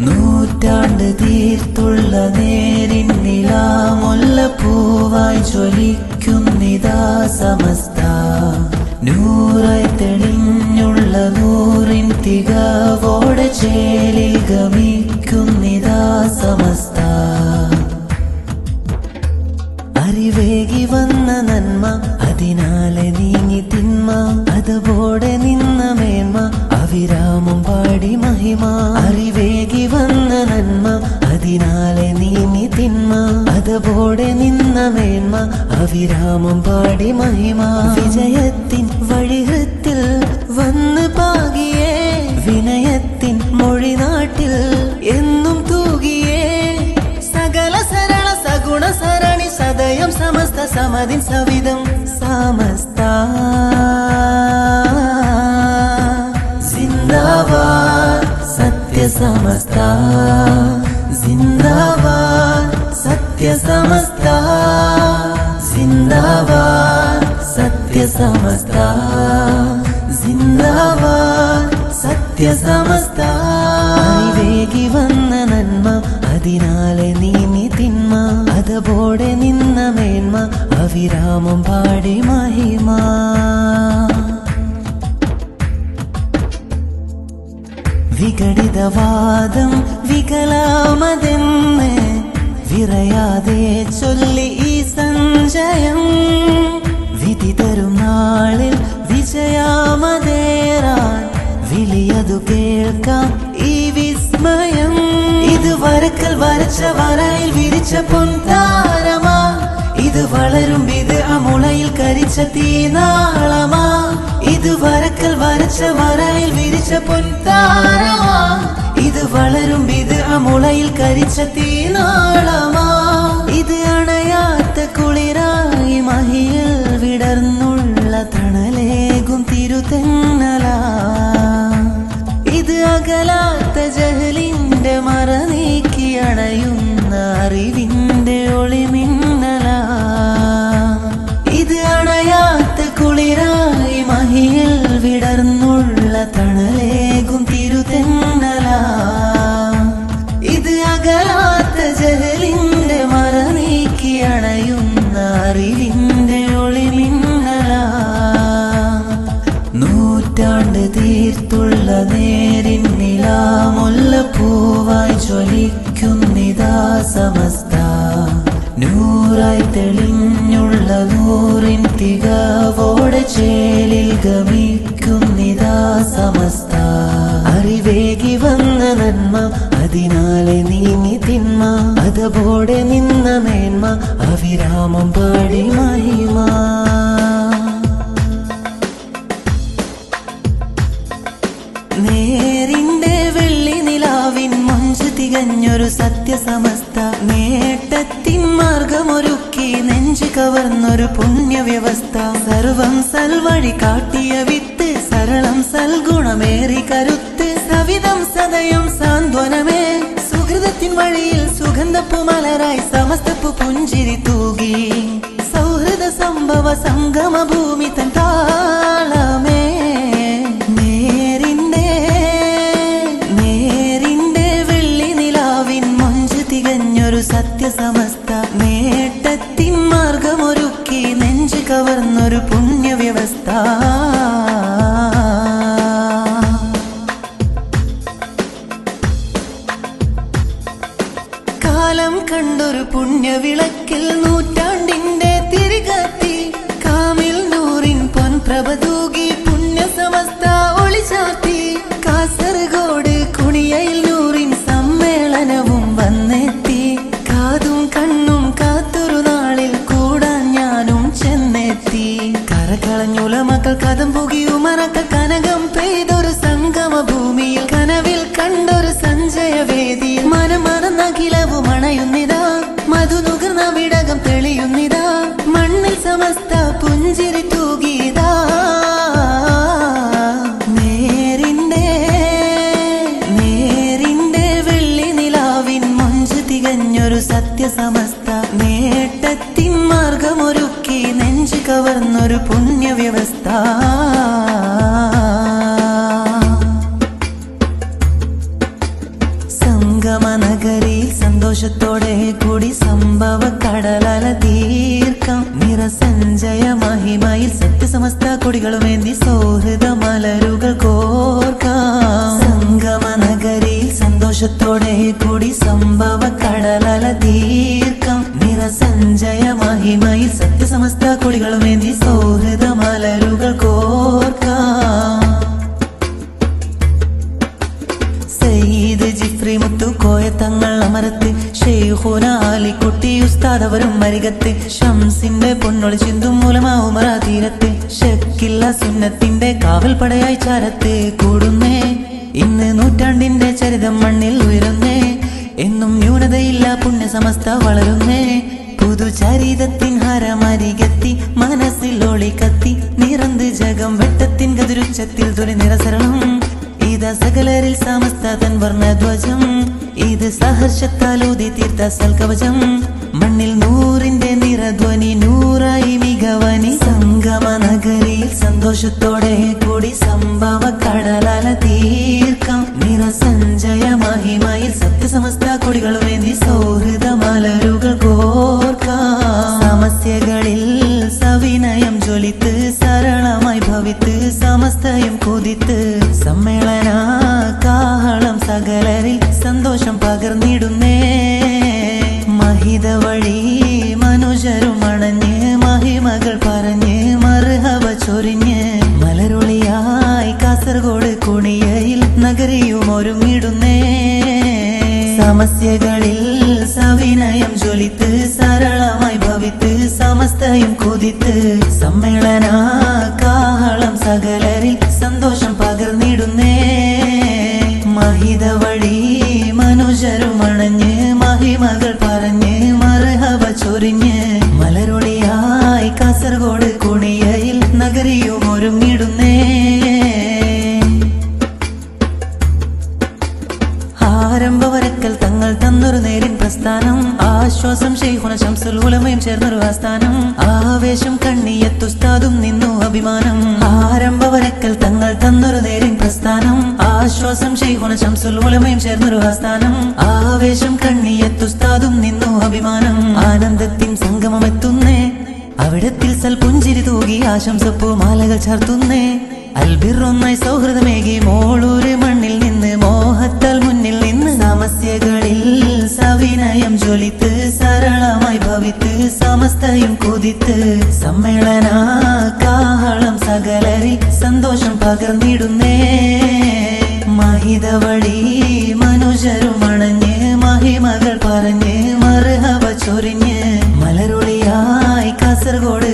നൂറ്റാണ്ട് തീർത്തുള്ള നേരിൻ പൂവായി ജ്വലിക്കുന്നിതാ സമസ്ത. നൂറായി തെളിഞ്ഞുള്ള നൂറിൻ തികവോടെ ചേലിൽ ഗമിക്കുന്നിതാ സമസ്ത. അറിവേകി വന്ന നന്മ അതിനാലെ നീങ്ങി തിന്മ അതുപോലെ നിന്ന മേന്മ അവിരാമം പാടി മഹിമ. അറിവേകി വന്ന നന്മ. അതിനാലെ നീങ്ങി തിന്മ. അതുപോലെ നിന്ന മേന്മ. അവിരാമം പാടി മഹിമ. വിജയത്തിൻ വഴിഹത്തിൽ വന്ന് പാകിയേ. വിനയത്തിൻ മൊഴിനാട്ടിൽ എന്നും തൂകിയേ. സകല സരള സഗുണ സരണി സദയം സമസ്ത സമതിൻ സവിധം. സമസ്ത സിന്ദാബാദ് സത്യ സമസ്ത സിന്ദാബാദ് സത്യ സമസ്ത സിന്ദാബാദ് സത്യ സമസ്ത സിന്ദാബാദ് സത്യ സമസ്ത വേഗി വന്ന നന്മ അതിനാലെ നീങ്ങി തിന്മ അതുപോലെ നിന്ന മേന്മ അവിരാമം പാടി മഹിമ വിഘടിതവാദം വികലാമതെന്ന് വിറയാതെ ചൊല്ലി ഈ സഞ്ചയം. വിധി തരും നാളിൽ വിജയാമതേറാൻ വിളിയതു കേൾക്കാം ഈ വിസ്മയം. ഇത് വരക്കൽ വരച്ച വരയിൽ വിരിച്ച പൊന്താരമാ ഇത് വളരും ഇത് അമുളയിൽ കരിച്ച തീനാളമാ. വരക്കൽ വരച്ച വരയിൽ വിരിച്ച പൊൻതാരമാ. ഇത് വളരും ഇത് അമുളയിൽ കരിച്ച തീനാളമാ. ഇത് അണയാത്ത കുളിരായി മഹിയിൽ വിടർന്നുള്ള തണലേകും തിരുതെന്നലാ. ഇത് അകലാത്ത ജഹലിന്റെ പൂവായി ജ്വലിക്കുന്നിതാ സമസ്ത നൂറായി തെളിഞ്ഞുള്ള നൂറിൻ തികവോടെ ചേലിൽ ഗമിക്കുന്നിതാ സമസ്ത അറിവേകി വന്ന നന്മ അതിനാലെ നീങ്ങി തിന്മ. അതുപോലെ നിന്ന മേന്മ അവിരാമം പാടി മഹിമ. തികഞ്ഞൊരു സത്യസമസ്ത നേട്ടത്തിൻ മാർഗമൊരുക്കി നെഞ്ചു കവർന്നൊരു പുണ്യവ്യവസ്ഥ. സർവം സൽവഴി കാട്ടിയ വിത്ത് സരളം സൽഗുണമേറി കരുത്ത്. സവിധം സദയം സാന്ത്വനമേ. സുഹൃതത്തിൻ വഴിയിൽ സുഗന്ധപ്പു മലരായി സമസ്തപ്പു പുഞ്ചിരി തൂകി. സൗഹൃദ സംഭവ സംഗമ ഭൂമി തൻ താളമേ നേട്ടത്തിൻ മാർഗമൊരുക്കി നെഞ്ചു കവർന്നൊരു പുണ്യവ്യവസ്ഥ. കാലം കണ്ടൊരു പുണ്യവിളക്കിൽ നൂറ്റാണ്ടിന്റെ തിരികത്തി കാമിൽ നൂറിൻ പൊൻപ്രഭ തൂകി പുണ്യസമസ്ത കാസർഗോഡ് മണ്ണിൽ സഞ്ജയ മഹിമയിൽ സത്യസമസ്ത കൊടികളുമേന്തി സൗഹൃദ മലരുകൾ കോർക്കാം. സംഗമ നഗരിയിൽ സന്തോഷത്തോടെ കൂടി സംഭവ കടലല തീർക്കം നിറസഞ്ജയ മഹിമയിൽ സത്യസമസ്ത കൊടികളുമേന്തി സൗഹൃദ മലരുകൾ കോ ഷെയ്ഖുന ആലിക്കുട്ടി ഉസ്താദവരും മരികത്ത്. ഷംസിന്റെ പൊന്നൊളി ചിന്തും മൂലമാവുമറ തീരത്ത്. ഷക്കില്ല സുന്നത്തിന്റെ കാവൽ പടയായി ചാരത്ത്. കൂടുന്നേ ഇന്ന് നൂറ്റാണ്ടിന്റെ ചരിതം മണ്ണിൽ ഉയരുന്നേ. എന്നും ന്യൂനതയില്ല പുണ്യ സമസ്ത വളരുന്നേ. പുതുചരിതത്തിൻ ഹരമരികത്തി മനസ്സിൽ ഒളി കത്തി നിറന്ത് ജഗം വെട്ടത്തിൻ കതിരുച്ചത്തിൽ തുണി നിറസരണം ഇത സകലരിൽ സമസ്ത തൻ വർണധ്വജം. ഇത് സഹർഷത്താലൂതി തീർത്ത സൽകവചം. മണ്ണിൽ നൂറിന്റെ നിറധ്വനി നൂറായി മികവനി. സംഗമ നഗരിയിൽ സന്തോഷത്തോടെ കൂടി സംഭവ കടലാല തീർക്കാം. നിറസഞ്ജയ മഹിമയിൽ സത്യസമസ്ത കൊടികളുമേന്തി സൗഹൃദ മലരുകൾ കോർക്കാം. സമസ്യകളിൽ സവിനയം ജ്വലിത്ത് സരളമായി ഭവിത്ത് സമസ്തയും കൊതിത്ത് സമ്മേളന കാഹളം സകലരിൽ സന്തോഷം പകർന്നിടുന്നേ. മഹിത വഴി മനുഷ്യരും അണഞ്ഞ് മഹിമകൾ പറഞ്ഞ് മറുഹവ ചൊരിഞ്ഞ് സമസ്യകളിൽ സവിനയം ജ്വലിത്ത് സരളമായി ഭവിത്ത് സമസ്തയും കൊതിത്ത് സമ്മേളന കാഹളം സകലരിൽ ആശ്വാസം ഷെയ്ഖുന ശംസുൽ ഉലമയും ചേർന്നൊരു ആസ്ഥാനം. ആവേശം കണ്ണിയത്തുസ്താദും നിന്നു അഭിമാനം. ആരംഭവരക്കൽ തങ്ങൾ തന്നൊരു നേരം പ്രസ്ഥാനം. ആശ്വാസം ഷെയ്ഖുന ശംസുൽ ഉലമയും ചേർന്നൊരു ആസ്ഥാനം. ആവേശം കണ്ണിയത്തുസ്താദും നിന്നു അഭിമാനം. ആനന്ദത്തിൻ സംഗമമെത്തുന്നേ അവിടത്തിൽ സൽപുഞ്ചിരി തൂകി ആശംസപ്പൂ മാലകൾ ചാർത്തുന്നേ. അൽബിറൊന്നായി സൗഹൃദമേകി മോളൂര് സമസ്തയും കൊതിത്ത് സമ്മേളന കാഹളം സകലരിൽ സന്തോഷം പകർന്നിടുന്നേ. മഹിത വഴി മനുഷ്യരും അണഞ്ഞ് മഹിമകൾ പറഞ്ഞ് മറുഹവ ചൊരിഞ്ഞ് മലരൊളിയായി കാസർഗോഡ്